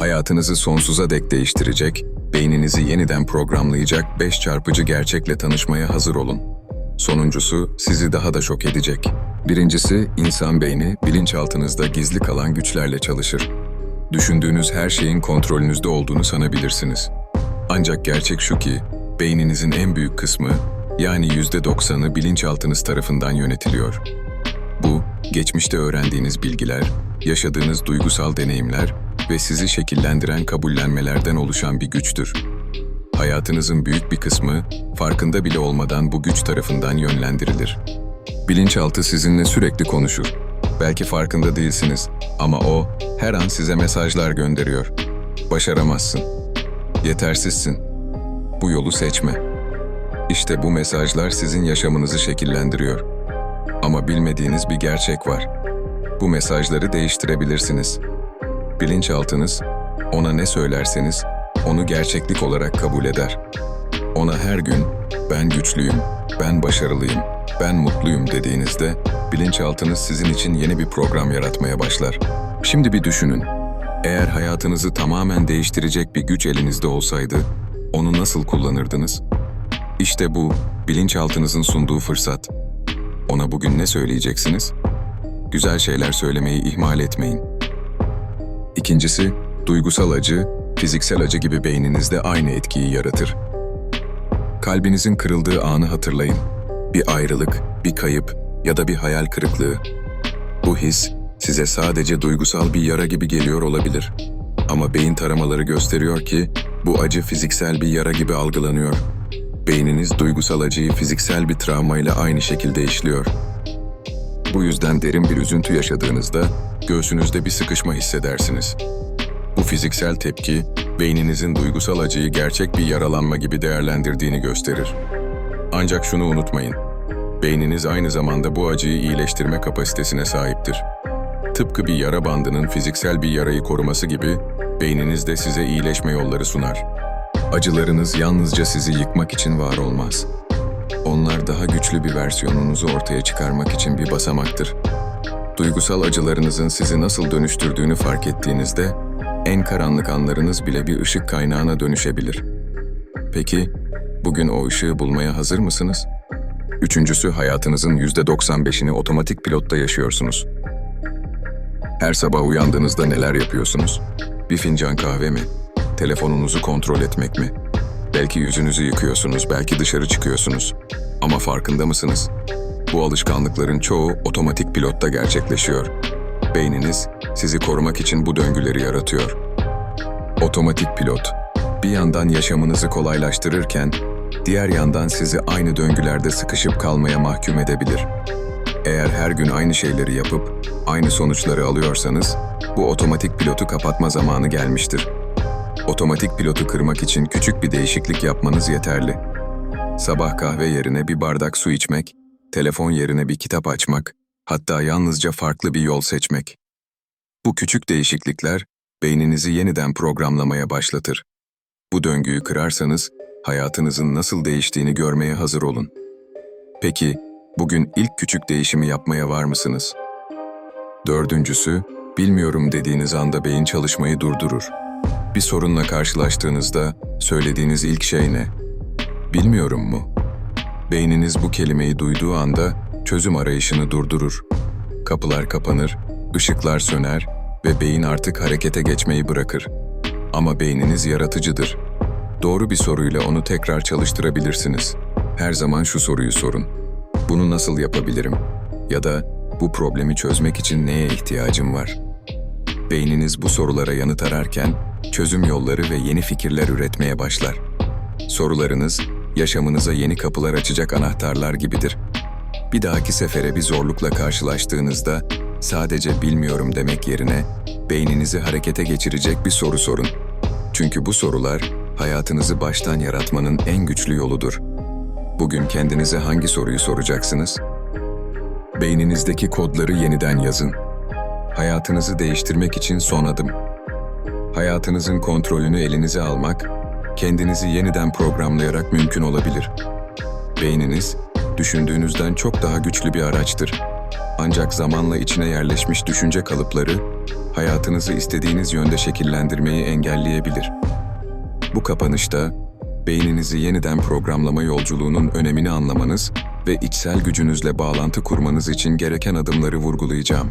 Hayatınızı sonsuza dek değiştirecek, beyninizi yeniden programlayacak beş çarpıcı gerçekle tanışmaya hazır olun. Sonuncusu sizi daha da şok edecek. Birincisi, insan beyni bilinçaltınızda gizli kalan güçlerle çalışır. Düşündüğünüz her şeyin kontrolünüzde olduğunu sanabilirsiniz. Ancak gerçek şu ki, beyninizin en büyük kısmı, yani %90'ı bilinçaltınız tarafından yönetiliyor. Bu, geçmişte öğrendiğiniz bilgiler, yaşadığınız duygusal deneyimler ve sizi şekillendiren kabullenmelerden oluşan bir güçtür. Hayatınızın büyük bir kısmı, farkında bile olmadan bu güç tarafından yönlendirilir. Bilinçaltı sizinle sürekli konuşur. Belki farkında değilsiniz ama o her an size mesajlar gönderiyor. Başaramazsın. Yetersizsin. Bu yolu seçme. İşte bu mesajlar sizin yaşamınızı şekillendiriyor. Ama bilmediğiniz bir gerçek var. Bu mesajları değiştirebilirsiniz. Bilinçaltınız, ona ne söylerseniz onu gerçeklik olarak kabul eder. Ona her gün ben güçlüyüm, ben başarılıyım, ben mutluyum dediğinizde bilinçaltınız sizin için yeni bir program yaratmaya başlar. Şimdi bir düşünün. Eğer hayatınızı tamamen değiştirecek bir güç elinizde olsaydı, onu nasıl kullanırdınız? İşte bu, bilinçaltınızın sunduğu fırsat. Ona bugün ne söyleyeceksiniz? Güzel şeyler söylemeyi ihmal etmeyin. İkincisi, duygusal acı, fiziksel acı gibi beyninizde aynı etkiyi yaratır. Kalbinizin kırıldığı anı hatırlayın. Bir ayrılık, bir kayıp ya da bir hayal kırıklığı. Bu his size sadece duygusal bir yara gibi geliyor olabilir. Ama beyin taramaları gösteriyor ki bu acı fiziksel bir yara gibi algılanıyor. Beyniniz duygusal acıyı fiziksel bir travmayla aynı şekilde işliyor. Bu yüzden derin bir üzüntü yaşadığınızda göğsünüzde bir sıkışma hissedersiniz. Bu fiziksel tepki, beyninizin duygusal acıyı gerçek bir yaralanma gibi değerlendirdiğini gösterir. Ancak şunu unutmayın, beyniniz aynı zamanda bu acıyı iyileştirme kapasitesine sahiptir. Tıpkı bir yara bandının fiziksel bir yarayı koruması gibi, beyniniz de size iyileşme yolları sunar. Acılarınız yalnızca sizi yıkmak için var olmaz. Onlar daha güçlü bir versiyonunuzu ortaya çıkarmak için bir basamaktır. Duygusal acılarınızın sizi nasıl dönüştürdüğünü fark ettiğinizde, en karanlık anlarınız bile bir ışık kaynağına dönüşebilir. Peki, bugün o ışığı bulmaya hazır mısınız? Üçüncüsü hayatınızın %95'ini otomatik pilotta yaşıyorsunuz. Her sabah uyandığınızda neler yapıyorsunuz? Bir fincan kahve mi? Telefonunuzu kontrol etmek mi? Belki yüzünüzü yıkıyorsunuz, belki dışarı çıkıyorsunuz. Ama farkında mısınız? Bu alışkanlıkların çoğu otomatik pilotta gerçekleşiyor. Beyniniz sizi korumak için bu döngüleri yaratıyor. Otomatik pilot bir yandan yaşamınızı kolaylaştırırken diğer yandan sizi aynı döngülerde sıkışıp kalmaya mahkum edebilir. Eğer her gün aynı şeyleri yapıp aynı sonuçları alıyorsanız bu otomatik pilotu kapatma zamanı gelmiştir. Otomatik pilotu kırmak için küçük bir değişiklik yapmanız yeterli. Sabah kahve yerine bir bardak su içmek, telefon yerine bir kitap açmak, hatta yalnızca farklı bir yol seçmek. Bu küçük değişiklikler beyninizi yeniden programlamaya başlatır. Bu döngüyü kırarsanız hayatınızın nasıl değiştiğini görmeye hazır olun. Peki, bugün ilk küçük değişimi yapmaya var mısınız? Dördüncüsü, bilmiyorum dediğiniz anda beyin çalışmayı durdurur. Bir sorunla karşılaştığınızda söylediğiniz ilk şey ne? Bilmiyorum mu? Beyniniz bu kelimeyi duyduğu anda çözüm arayışını durdurur. Kapılar kapanır, ışıklar söner ve beyin artık harekete geçmeyi bırakır. Ama beyniniz yaratıcıdır. Doğru bir soruyla onu tekrar çalıştırabilirsiniz. Her zaman şu soruyu sorun. Bunu nasıl yapabilirim? Ya da bu problemi çözmek için neye ihtiyacım var? Beyniniz bu sorulara yanıt ararken çözüm yolları ve yeni fikirler üretmeye başlar. Sorularınız yaşamınıza yeni kapılar açacak anahtarlar gibidir. Bir dahaki sefere bir zorlukla karşılaştığınızda sadece bilmiyorum demek yerine beyninizi harekete geçirecek bir soru sorun. Çünkü bu sorular hayatınızı baştan yaratmanın en güçlü yoludur. Bugün kendinize hangi soruyu soracaksınız? Beyninizdeki kodları yeniden yazın. Hayatınızı değiştirmek için son adım. Hayatınızın kontrolünü elinize almak, kendinizi yeniden programlayarak mümkün olabilir. Beyniniz, düşündüğünüzden çok daha güçlü bir araçtır. Ancak zamanla içine yerleşmiş düşünce kalıpları, hayatınızı istediğiniz yönde şekillendirmeyi engelleyebilir. Bu kapanışta beyninizi yeniden programlama yolculuğunun önemini anlamanız ve içsel gücünüzle bağlantı kurmanız için gereken adımları vurgulayacağım.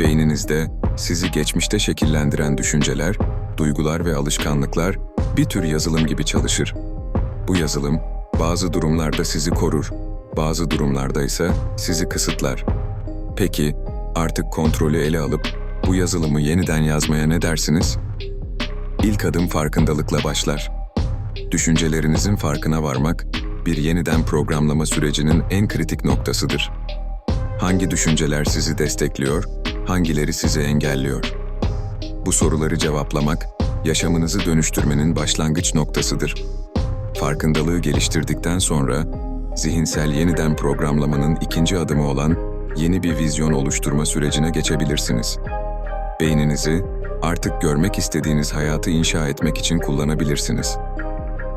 Beyninizde sizi geçmişte şekillendiren düşünceler, duygular ve alışkanlıklar bir tür yazılım gibi çalışır. Bu yazılım bazı durumlarda sizi korur, bazı durumlarda ise sizi kısıtlar. Peki artık kontrolü ele alıp bu yazılımı yeniden yazmaya ne dersiniz? İlk adım farkındalıkla başlar. Düşüncelerinizin farkına varmak, bir yeniden programlama sürecinin en kritik noktasıdır. Hangi düşünceler sizi destekliyor, hangileri sizi engelliyor? Bu soruları cevaplamak, yaşamınızı dönüştürmenin başlangıç noktasıdır. Farkındalığı geliştirdikten sonra, zihinsel yeniden programlamanın ikinci adımı olan yeni bir vizyon oluşturma sürecine geçebilirsiniz. Beyninizi artık görmek istediğiniz hayatı inşa etmek için kullanabilirsiniz.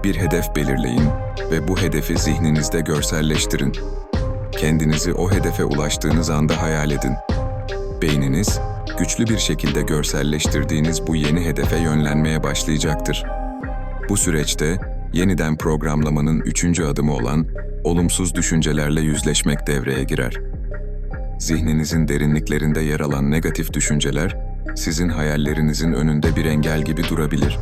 Bir hedef belirleyin ve bu hedefi zihninizde görselleştirin. Kendinizi o hedefe ulaştığınız anda hayal edin. Beyniniz, güçlü bir şekilde görselleştirdiğiniz bu yeni hedefe yönlenmeye başlayacaktır. Bu süreçte yeniden programlamanın üçüncü adımı olan olumsuz düşüncelerle yüzleşmek devreye girer. Zihninizin derinliklerinde yer alan negatif düşünceler, sizin hayallerinizin önünde bir engel gibi durabilir.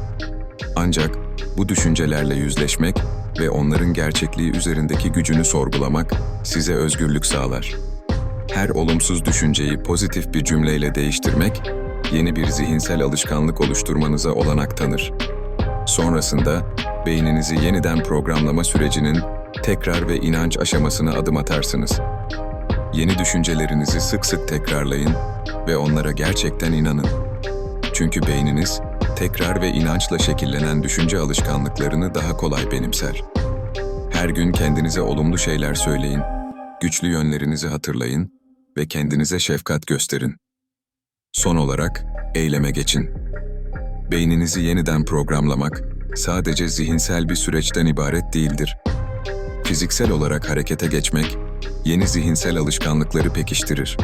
Ancak bu düşüncelerle yüzleşmek ve onların gerçekliği üzerindeki gücünü sorgulamak size özgürlük sağlar. Her olumsuz düşünceyi pozitif bir cümleyle değiştirmek, yeni bir zihinsel alışkanlık oluşturmanıza olanak tanır. Sonrasında beyninizi yeniden programlama sürecinin tekrar ve inanç aşamasına adım atarsınız. Yeni düşüncelerinizi sık sık tekrarlayın ve onlara gerçekten inanın. Çünkü beyniniz tekrar ve inançla şekillenen düşünce alışkanlıklarını daha kolay benimser. Her gün kendinize olumlu şeyler söyleyin, güçlü yönlerinizi hatırlayın ve kendinize şefkat gösterin. Son olarak eyleme geçin. Beyninizi yeniden programlamak sadece zihinsel bir süreçten ibaret değildir. Fiziksel olarak harekete geçmek, yeni zihinsel alışkanlıkları pekiştirir.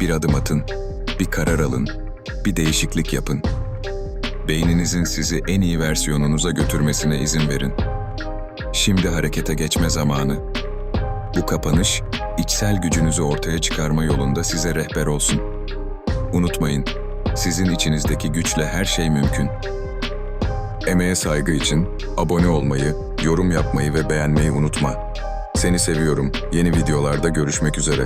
Bir adım atın, bir karar alın, bir değişiklik yapın. Beyninizin sizi en iyi versiyonunuza götürmesine izin verin. Şimdi harekete geçme zamanı. Bu kapanış, içsel gücünüzü ortaya çıkarma yolunda size rehber olsun. Unutmayın, sizin içinizdeki güçle her şey mümkün. Emeğe saygı için abone olmayı, yorum yapmayı ve beğenmeyi unutma. Seni seviyorum. Yeni videolarda görüşmek üzere.